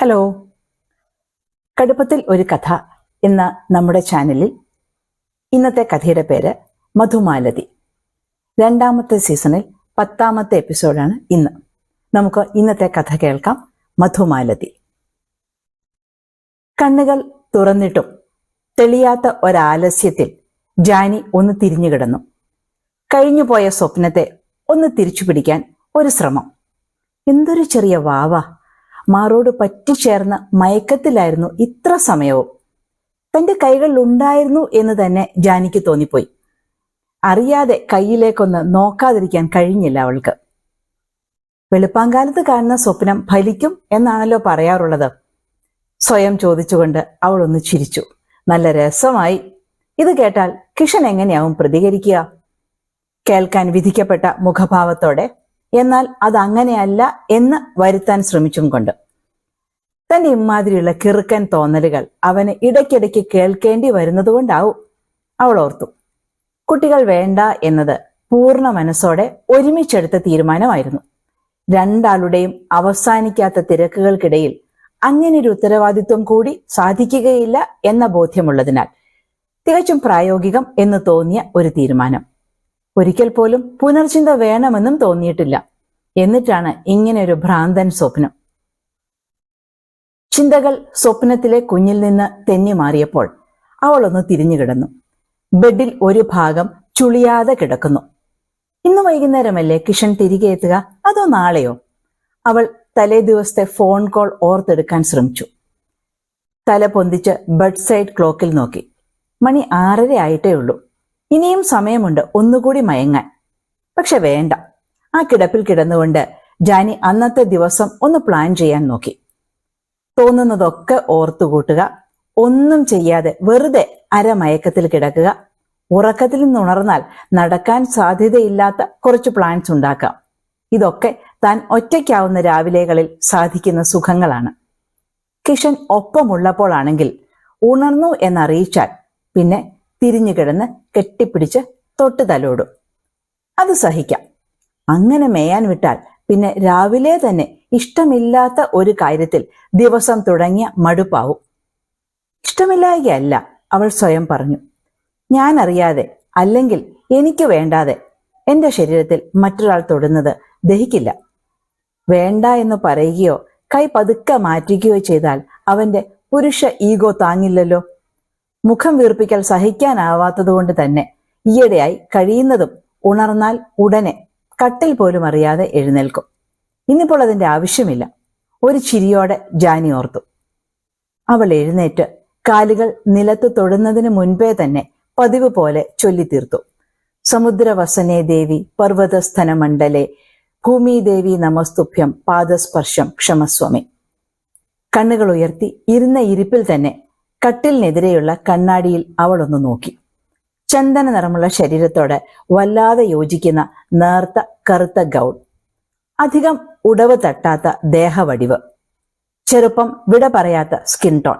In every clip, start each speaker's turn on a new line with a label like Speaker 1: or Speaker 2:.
Speaker 1: Hello കടുപ്പത്തിൽ ഒരു കഥ എന്ന നമ്മുടെ ചാനലിൽ ഇന്നത്തെ കഥയുടെ പേര് മധുമാലതി. രണ്ടാമത്തെ സീസണിൽ പത്താമത്തെ എപ്പിസോഡാണ് ഇന്ന്. നമുക്ക് ഇന്നത്തെ കഥ കേൾക്കാം മധുമാലതി. കണ്ണുകൾ തുറന്നിട്ടും തെളിയാത്ത ഒരാലസ്യത്തിൽ ജാനി ഒന്ന് തിരിഞ്ഞു കിടന്നു. കഴിഞ്ഞുപോയ സ്വപ്നത്തെ ഒന്ന് തിരിച്ചു പിടിക്കാൻ ഒരു ശ്രമം. എന്തൊരു ചെറിയ വാവ. മാറോട് പറ്റിച്ചേർന്ന മയക്കത്തിലായിരുന്നു ഇത്ര സമയവും. തന്റെ കൈകളിൽ ഉണ്ടായിരുന്നു എന്ന് തന്നെ ജാനിക്ക് തോന്നിപ്പോയി. അറിയാതെ കയ്യിലേക്കൊന്ന് നോക്കാതിരിക്കാൻ കഴിഞ്ഞില്ല അവൾക്ക്. വെളുപ്പാങ്കാലത്ത് കാണുന്ന സ്വപ്നം ഫലിക്കും എന്നാണല്ലോ പറയാറുള്ളത്. സ്വയം ചോദിച്ചുകൊണ്ട് അവൾ ഒന്ന് ചിരിച്ചു. നല്ല രസമായി. ഇത് കേട്ടാൽ കിഷൻ എങ്ങനെയാവും പ്രതികരിക്കുക? കേൾക്കാൻ വിധിക്കപ്പെട്ട മുഖഭാവത്തോടെ എന്നാൽ അതങ്ങനെയല്ല എന്ന് വരുത്താൻ ശ്രമിച്ചും കൊണ്ട് തന്റെ ഇമാതിരിയുള്ള കിറുക്കൻ തോന്നലുകൾ അവന് ഇടയ്ക്കിടയ്ക്ക് കേൾക്കേണ്ടി വരുന്നതുകൊണ്ടാവും അവൾ ഓർത്തു. കുട്ടികൾ വേണ്ട എന്നത് പൂർണ മനസ്സോടെ ഒരുമിച്ചെടുത്ത തീരുമാനമായിരുന്നു. രണ്ടാളുടെയും അവസാനിക്കാത്ത തിരക്കുകൾക്കിടയിൽ അങ്ങനെ ഒരു ഉത്തരവാദിത്വം കൂടി സാധിക്കുകയില്ല എന്ന ബോധ്യമുള്ളതിനാൽ തികച്ചും പ്രായോഗികം എന്ന് തോന്നിയ ഒരു തീരുമാനം. ഒരിക്കൽ പോലും പുനർചിന്ത വേണമെന്നും തോന്നിയിട്ടില്ല. എന്നിട്ടാണ് ഇങ്ങനെ ഒരു ഭ്രാന്തൻ സ്വപ്നം. ചിന്തകൾ സ്വപ്നത്തിലെ കുഞ്ഞിൽ നിന്ന് തെന്നി മാറിയപ്പോൾ അവളൊന്ന് തിരിഞ്ഞു കിടന്നു. ബെഡിൽ ഒരു ഭാഗം ചുളിയാതെ കിടക്കുന്നു. ഇന്ന് വൈകുന്നേരമല്ലേ? കിഷൻ തിരികെ എത്തുക? അതോ നാളെയോ? അവൾ തലേ ദിവസത്തെ ഫോൺ കോൾ ഓർത്തെടുക്കാൻ ശ്രമിച്ചു. തല പൊന്തിച്ച് ബെഡ് സൈഡ് ക്ലോക്കിൽ നോക്കി. മണി ആറര ആയിട്ടേ ഉള്ളൂ. ഇനിയും സമയമുണ്ട് ഒന്നുകൂടി മയങ്ങാൻ. പക്ഷെ വേണ്ട. ആ കിടപ്പിൽ കിടന്നുകൊണ്ട് ജാനി അന്നത്തെ ദിവസം ഒന്ന് പ്ലാൻ ചെയ്യാൻ നോക്കി. തോന്നുന്നതൊക്കെ ഓർത്തുകൂട്ടുക ഒന്നും ചെയ്യാതെ വെറുതെ അരമയക്കത്തിൽ കിടക്കുക ഉറക്കത്തിൽ നിന്നുണർന്നാൽ നടക്കാൻ സാധ്യതയില്ലാത്ത കുറച്ച് പ്ലാൻസ് ഉണ്ടാക്കാം. ഇതൊക്കെ താൻ ഒറ്റയ്ക്കാവുന്ന രാവിലെകളിൽ സാധിക്കുന്ന സുഖങ്ങളാണ്. കിഷൻ ഒപ്പമുള്ളപ്പോഴാണെങ്കിൽ ഉണർന്നു എന്നറിയിച്ചാൽ പിന്നെ തിരിഞ്ഞു കിടന്ന് കെട്ടിപ്പിടിച്ച് തൊട്ട് തലോടും. അത് സഹിക്കാം. അങ്ങനെ മേയാൻ വിട്ടാൽ പിന്നെ രാവിലെ തന്നെ ഇഷ്ടമില്ലാത്ത ഒരു കാര്യത്തിൽ ദിവസം തുടങ്ങിയ മടുപ്പാവും. ഇഷ്ടമില്ലായകയല്ല അവൾ സ്വയം പറഞ്ഞു. ഞാൻ അറിയാതെ അല്ലെങ്കിൽ എനിക്ക് വേണ്ടാതെ എന്റെ ശരീരത്തിൽ മറ്റൊരാൾ തൊടുന്നത് ദഹിക്കില്ല. വേണ്ട എന്ന് പറയുകയോ കൈ പതുക്കെ മാറ്റുകയോ ചെയ്താൽ അവന്റെ പുരുഷ ഈഗോ താങ്ങില്ലല്ലോ. മുഖം വീർപ്പിക്കൽ സഹിക്കാനാവാത്തതുകൊണ്ട് തന്നെ ഈയിടെയായി കഴിയുന്നതും ഉണർന്നാൽ ഉടനെ കട്ടിൽ പോലും അറിയാതെ എഴുന്നേൽക്കും. ഇന്നിപ്പോൾ അതിന്റെ ആവശ്യമില്ല. ഒരു ചിരിയോടെ ജാനി ഓർത്തു. അവൾ എഴുന്നേറ്റ് കാലുകൾ നിലത്ത് തൊടുന്നതിന് മുൻപേ തന്നെ പതിവ് പോലെ ചൊല്ലിത്തീർത്തു. സമുദ്രവസനെ ദേവി പർവതസ്ഥന മണ്ഡലെ ഭൂമിദേവി നമസ്തുഭ്യം പാദസ്പർശം ക്ഷമസ്വമി. കണ്ണുകൾ ഉയർത്തി ഇരുന്ന ഇരിപ്പിൽ തന്നെ കട്ടിലിനെതിരെയുള്ള കണ്ണാടിയിൽ അവൾ ഒന്ന് നോക്കി. ചന്ദന നിറമുള്ള ശരീരത്തോട് വല്ലാതെ യോജിക്കുന്ന നേർത്ത കറുത്ത ഗൗൺ. അധികം ഉടവ് തട്ടാത്ത ദേഹവടിവ്. ചെറുപ്പം വിട പറയാത്ത സ്കിൻ ടോൺ.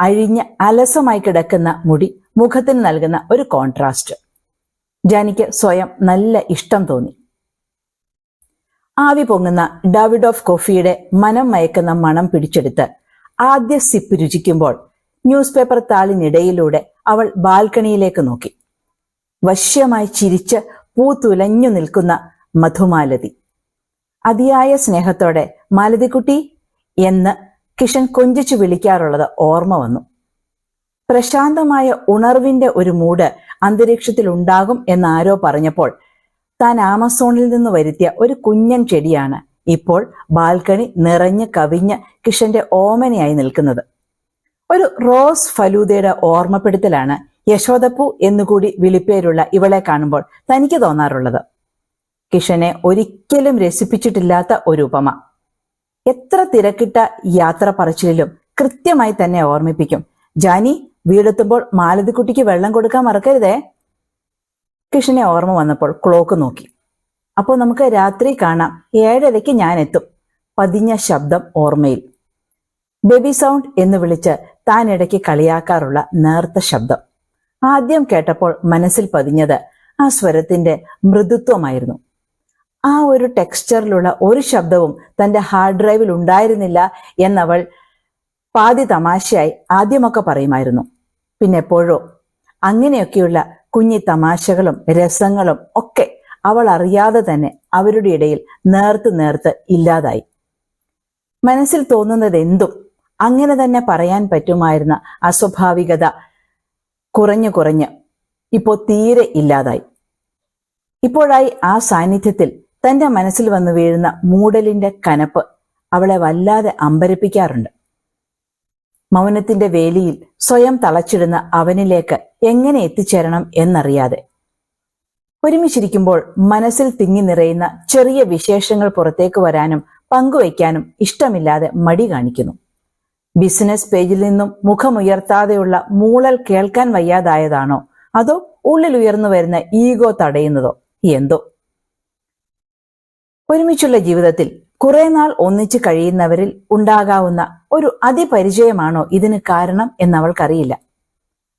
Speaker 1: അഴിഞ്ഞ് അലസമായി കിടക്കുന്ന മുടി മുഖത്തിന് നൽകുന്ന ഒരു കോൺട്രാസ്റ്റ്. ജാനിക്ക് സ്വയം നല്ല ഇഷ്ടം തോന്നി. ആവി പൊങ്ങുന്ന ഡാവിഡ് ഓഫ് കോഫിയുടെ മനം മയക്കുന്ന മണം പിടിച്ചെടുത്ത് ആദ്യ സിപ്പ് രുചിക്കുമ്പോൾ ന്യൂസ് പേപ്പർ താളിനിടയിലൂടെ അവൾ ബാൽക്കണിയിലേക്ക് നോക്കി. വശ്യമായി ചിരിച്ച് പൂത്തുലഞ്ഞു നിൽക്കുന്ന മധുമാലതി. അതിയായ സ്നേഹത്തോടെ മാലതിക്കുട്ടി എന്ന് കിഷൻ കൊഞ്ചിച്ചു വിളിക്കാറുള്ളത് ഓർമ്മ വന്നു. പ്രശാന്തമായ ഉണർവിന്റെ ഒരു മൂട് അന്തരീക്ഷത്തിൽ ഉണ്ടാകും എന്നാരോ പറഞ്ഞപ്പോൾ താൻ ആമസോണിൽ നിന്ന് വരുത്തിയ ഒരു കുഞ്ഞൻ ചെടിയാണ് ഇപ്പോൾ ബാൽക്കണി നിറഞ്ഞ് കവിഞ്ഞ് കിഷന്റെ ഓമനയായി നിൽക്കുന്നത്. ഒരു റോസ് ഫലൂദയുടെ ഓർമ്മപ്പെടുത്തലാണ് യശോദപ്പു എന്നുകൂടി വിളിപ്പേരുള്ള ഇവളെ കാണുമ്പോൾ തനിക്ക് തോന്നാറുള്ളത്. കിഷനെ ഒരിക്കലും രസിപ്പിച്ചിട്ടില്ലാത്ത ഒരു ഉപമ എത്ര തിരക്കിട്ട യാത്ര പറച്ചിലും കൃത്യമായി തന്നെ ഓർമ്മിപ്പിക്കും. ജാനി വീടെത്തുമ്പോൾ മാലതിക്കുട്ടിക്ക് വെള്ളം കൊടുക്കാൻ മറക്കരുതേ? കിഷനെ ഓർമ്മ വന്നപ്പോൾ ക്ലോക്ക് നോക്കി. അപ്പോൾ നമുക്ക് രാത്രി കാണാം. ഏഴരയ്ക്ക് ഞാൻ എത്തും. പതിഞ്ഞ ശബ്ദം ഓർമ്മയിൽ. ബേബി സൗണ്ട് എന്ന് വിളിച്ച് താൻ ഇടയ്ക്ക് കളിയാക്കാറുള്ള നേർത്ത ശബ്ദം. ആദ്യം കേട്ടപ്പോൾ മനസ്സിൽ പതിഞ്ഞത് ആ സ്വരത്തിന്റെ മൃദുത്വമായിരുന്നു. ആ ഒരു ടെക്സ്ചറിലുള്ള ഒരു ശബ്ദവും തന്റെ ഹാർഡ് ഡ്രൈവിൽ ഉണ്ടായിരുന്നില്ല എന്നവൾ പാതി തമാശയായി ആദ്യമൊക്കെ പറയുമായിരുന്നു. പിന്നെ എപ്പോഴോ അങ്ങനെയൊക്കെയുള്ള കുഞ്ഞി തമാശകളും രസങ്ങളും ഒക്കെ അവൾ അറിയാതെ തന്നെ അവരുടെ ഇടയിൽ നേർത്ത് നേർത്ത് ഇല്ലാതായി. മനസ്സിൽ തോന്നുന്നത് എന്തും അങ്ങനെ തന്നെ പറയാൻ പറ്റുമായിരുന്ന അസ്വാഭാവികത കുറഞ്ഞു കുറഞ്ഞ് ഇപ്പോൾ തീരെ ഇല്ലാതായി. ഇപ്പോഴായി ആ സാന്നിധ്യത്തിൽ തന്റെ മനസ്സിൽ വന്നു വീഴുന്ന മൂടലിന്റെ കനപ്പ് അവളെ വല്ലാതെ അമ്പരപ്പിക്കാറുണ്ട്. മൗനത്തിന്റെ വേലിയിൽ സ്വയം തളച്ചിടുന്ന അവനിലേക്ക് എങ്ങനെ എത്തിച്ചേരണം എന്നറിയാതെ. ഒരുമിച്ചിരിക്കുമ്പോൾ മനസ്സിൽ തിങ്ങി നിറയുന്ന ചെറിയ വിശേഷങ്ങൾ പുറത്തേക്ക് വരാനും പങ്കുവയ്ക്കാനും ഇഷ്ടമില്ലാതെ മടി കാണിക്കുന്നു. ബിസിനസ് പേജിൽ നിന്നും മുഖമുയർത്താതെയുള്ള മൂളൽ കേൾക്കാൻ വയ്യാതായതാണോ? അതോ ഉള്ളിൽ ഉയർന്നു വരുന്ന ഈഗോ തടയുന്നതോ? എന്തോ? ഒരുമിച്ചുള്ള ജീവിതത്തിൽ കുറെ നാൾ ഒന്നിച്ചു കഴിയുന്നവരിൽ ഉണ്ടാകാവുന്ന ഒരു അതിപരിചയമാണോ ഇതിന് കാരണം എന്നവൾക്കറിയില്ല.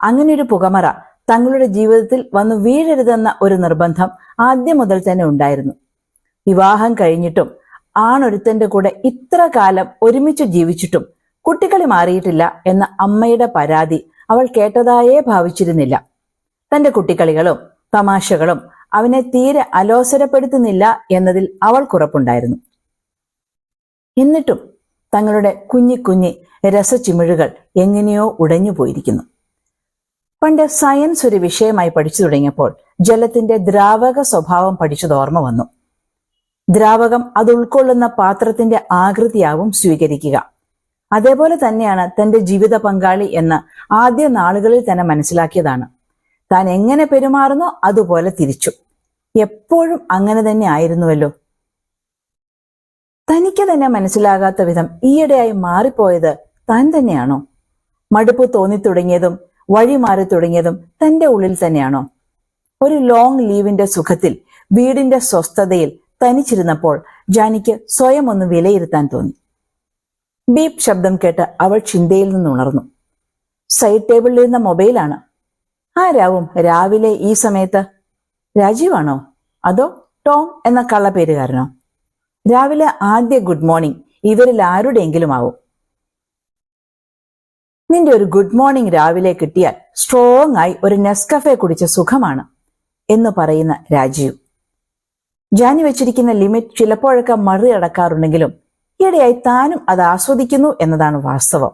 Speaker 1: അങ്ങനെയൊരു പുകമറ തങ്ങളുടെ ജീവിതത്തിൽ വന്നു വീഴരുതെന്ന ഒരു നിർബന്ധം ആദ്യം മുതൽ തന്നെ ഉണ്ടായിരുന്നു. വിവാഹം കഴിഞ്ഞിട്ടും ആണൊരുത്തന്റെ കൂടെ ഇത്ര കാലം ഒരുമിച്ച് ജീവിച്ചിട്ടും കുട്ടികളി മാറിയിട്ടില്ല എന്ന അമ്മയുടെ പരാതി അവൾ കേട്ടതായേ ഭാവിച്ചിരുന്നില്ല. തന്റെ കുട്ടിക്കളികളും തമാശകളും അവനെ തീരെ അലോസരപ്പെടുത്തുന്നില്ല എന്നതിൽ അവൾക്കുറപ്പുണ്ടായിരുന്നു എന്നിട്ടും തങ്ങളുടെ കുഞ്ഞി കുഞ്ഞി രസച്ചിമിഴുകൾ എങ്ങനെയോ ഉടഞ്ഞു പോയിരിക്കുന്നു. പണ്ട് സയൻസ് ഒരു വിഷയമായി പഠിച്ചു തുടങ്ങിയപ്പോൾ ജലത്തിന്റെ ദ്രാവക സ്വഭാവം പഠിച്ചത് ഓർമ്മ വന്നു. ദ്രാവകം അത് ഉൾക്കൊള്ളുന്ന പാത്രത്തിന്റെ ആകൃതിയാവും സ്വീകരിക്കുക. അതേപോലെ തന്നെയാണ് തന്റെ ജീവിത പങ്കാളി എന്ന് ആദ്യ നാളുകളിൽ തന്നെ മനസ്സിലാക്കിയതാണ്. താൻ എങ്ങനെ പെരുമാറുന്നോ അതുപോലെ തിരിച്ചു. എപ്പോഴും അങ്ങനെ തന്നെ ആയിരുന്നുവല്ലോ. തനിക്ക് തന്നെ മനസ്സിലാകാത്ത വിധം ഈയിടെയായി മാറിപ്പോയത് താൻ തന്നെയാണോ? മടുപ്പ് തോന്നി തുടങ്ങിയതും വഴി മാറി തുടങ്ങിയതും തന്റെ ഉള്ളിൽ തന്നെയാണോ? ഒരു ലോങ് ലീവിന്റെ സുഖത്തിൽ വീടിന്റെ സ്വസ്ഥതയിൽ തനിച്ചിരുന്നപ്പോൾ ജാനിക്ക് സ്വയം ഒന്ന് വിലയിരുത്താൻ തോന്നി. ബീപ് ശബ്ദം കേട്ട് അവൾ ചിന്തയിൽ നിന്നുണർന്നു സൈഡ് ടേബിളിലിരുന്ന മൊബൈലാണ് ആരാവും രാവിലെ ഈ സമയത്ത് രാജീവാണോ? അതോ ടോം എന്ന കള്ളപ്പേരുകാരനോ? രാവിലെ ആദ്യ ഗുഡ് മോർണിംഗ് ഇവരിൽ ആരുടെയെങ്കിലും ആവും. നിന്റെ ഒരു ഗുഡ് മോർണിംഗ് രാവിലെ കിട്ടിയാൽ സ്ട്രോങ് ആയി ഒരു നെസ്കഫെ കുടിച്ച സുഖമാണ് എന്ന് പറയുന്ന രാജീവ്. ജാനി വെച്ചിരിക്കുന്ന ലിമിറ്റ് ചിലപ്പോഴൊക്കെ മറികടക്കാറുണ്ടെങ്കിലും ഈയിടെയായി താനും അത് ആസ്വദിക്കുന്നു എന്നതാണ് വാസ്തവം.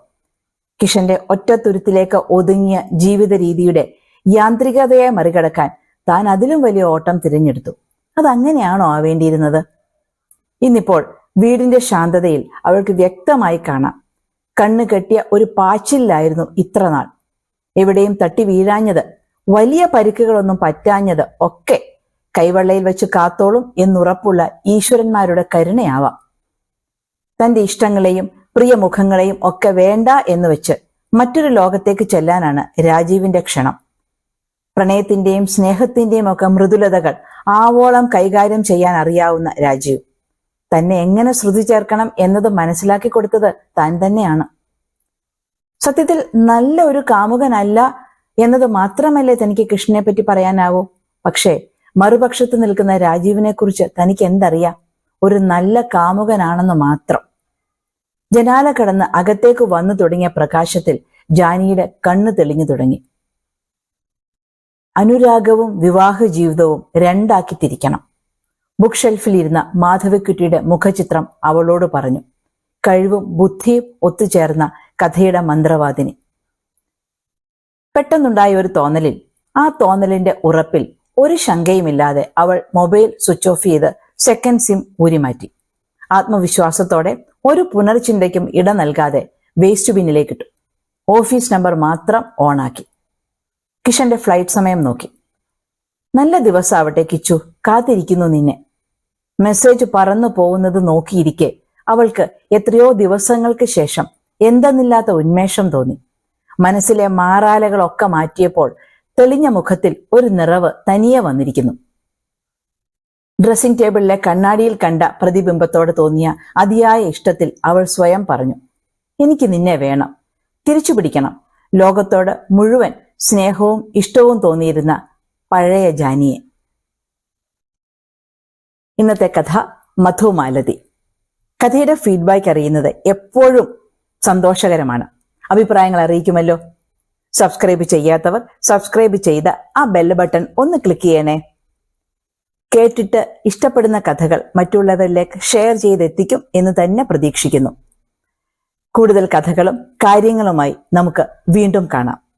Speaker 1: കിഷന്റെ ഒറ്റത്തുരുത്തിലേക്ക് ഒതുങ്ങിയ ജീവിത രീതിയുടെ യാന്ത്രികതയെ മറികടക്കാൻ താൻ അതിലും വലിയ ഓട്ടം തിരഞ്ഞെടുത്തു. അതങ്ങനെയാണോ ആവേണ്ടിയിരുന്നത്? ഇന്നിപ്പോൾ വീടിന്റെ ശാന്തതയിൽ അവൾക്ക് വ്യക്തമായി കാണാം. കണ്ണു കെട്ടിയ ഒരു പാച്ചിലായിരുന്നു ഇത്ര നാൾ. എവിടെയും തട്ടി വീഴാഞ്ഞത് വലിയ പരിക്കുകളൊന്നും പറ്റാഞ്ഞത് ഒക്കെ കൈവെള്ളയിൽ വെച്ച് കാത്തോളും എന്നുറപ്പുള്ള ഈശ്വരന്മാരുടെ കരുണയാവാം. തന്റെ ഇഷ്ടങ്ങളെയും പ്രിയമുഖങ്ങളെയും ഒക്കെ വേണ്ട എന്ന് വെച്ച് മറ്റൊരു ലോകത്തേക്ക് ചെല്ലാനാണ് രാജീവിന്റെ ക്ഷണം. പ്രണയത്തിന്റെയും സ്നേഹത്തിന്റെയും ഒക്കെ മൃദുലതകൾ ആവോളം കൈകാര്യം ചെയ്യാൻ അറിയാവുന്ന രാജീവ്. തന്നെ എങ്ങനെ ശ്രുതി ചേർക്കണം എന്നത് മനസ്സിലാക്കി കൊടുത്തത് താൻ തന്നെയാണ്. സത്യത്തിൽ നല്ല ഒരു കാമുകനല്ല എന്നത് മാത്രമല്ലേ തനിക്ക് കൃഷ്ണനെ പറ്റി പറയാനാവൂ? പക്ഷേ മറുപക്ഷത്ത് നിൽക്കുന്ന രാജീവിനെ കുറിച്ച് തനിക്ക് എന്തറിയാം? ഒരു നല്ല കാമുകനാണെന്ന് മാത്രം. ജനാല കടന്ന് അകത്തേക്ക് വന്നു തുടങ്ങിയ പ്രകാശത്തിൽ ജാനിയുടെ കണ്ണ് തെളിഞ്ഞു തുടങ്ങി. അനുരാഗവും വിവാഹ ജീവിതവും രണ്ടാക്കി തിരിക്കണം. ബുക്ക് ഷെൽഫിൽ ഇരുന്ന മാധവിക്കുട്ടിയുടെ മുഖചിത്രം അവളോട് പറഞ്ഞു. കഴിവും ബുദ്ധിയും ഒത്തുചേർന്ന കഥയുടെ മന്ത്രവാദിനി. പെട്ടെന്നുണ്ടായ ഒരു തോന്നലിൽ ആ തോന്നലിന്റെ ഉറപ്പിൽ ഒരു ശങ്കയുമില്ലാതെ അവൾ മൊബൈൽ സ്വിച്ച് ഓഫ് ചെയ്ത് സെക്കൻഡ് സിം ഊരിമാറ്റി. ആത്മവിശ്വാസത്തോടെ ഒരു പുനർചിന്തയ്ക്കും ഇട നൽകാതെ വേസ്റ്റ് ബിന്നിലേക്ക് ഇട്ടു. ഓഫീസ് നമ്പർ മാത്രം ഓണാക്കി കിഷന്റെ ഫ്ലൈറ്റ് സമയം നോക്കി. നല്ല ദിവസമാവട്ടെ കിച്ചു കാത്തിരിക്കുന്നു നിന്നെ. മെസ്സേജ് പറന്നു പോകുന്നത് നോക്കിയിരിക്കെ അവൾക്ക് എത്രയോ ദിവസങ്ങൾക്ക് ശേഷം എന്തെന്നില്ലാത്ത ഉന്മേഷം തോന്നി. മനസ്സിലെ മാറാലകളൊക്കെ മാറ്റിയപ്പോൾ തെളിഞ്ഞ മുഖത്തിൽ ഒരു നിറവ് തനിയെ വന്നിരിക്കുന്നു. ഡ്രസ്സിംഗ് ടേബിളിലെ കണ്ണാടിയിൽ കണ്ട പ്രതിബിംബത്തോട് തോന്നിയ അതിയായ ഇഷ്ടത്തിൽ അവൾ സ്വയം പറഞ്ഞു എനിക്ക് നിന്നെ വേണം. തിരിച്ചു പിടിക്കണം. ലോകത്തോട് മുഴുവൻ സ്നേഹവും ഇഷ്ടവും തോന്നിയിരുന്ന പഴയ ജാനിയെ. ഇന്നത്തെ കഥ മധുമാലതി കഥയുടെ ഫീഡ്ബാക്ക് അറിയുന്നത് എപ്പോഴും സന്തോഷകരമാണ്. അഭിപ്രായങ്ങൾ അറിയിക്കുമല്ലോ? സബ്സ്ക്രൈബ് ചെയ്യാത്തവർ സബ്സ്ക്രൈബ് ചെയ്ത ആ ബെല്ല് ബട്ടൺ ഒന്ന് ക്ലിക്ക് ചെയ്യണേ. കേട്ടിട്ട് ഇഷ്ടപ്പെടുന്ന കഥകൾ മറ്റുള്ളവരിലേക്ക് ഷെയർ ചെയ്തെത്തിക്കും എന്ന് തന്നെ പ്രതീക്ഷിക്കുന്നു. കൂടുതൽ കഥകളും കാര്യങ്ങളുമായി നമുക്ക് വീണ്ടും കാണാം.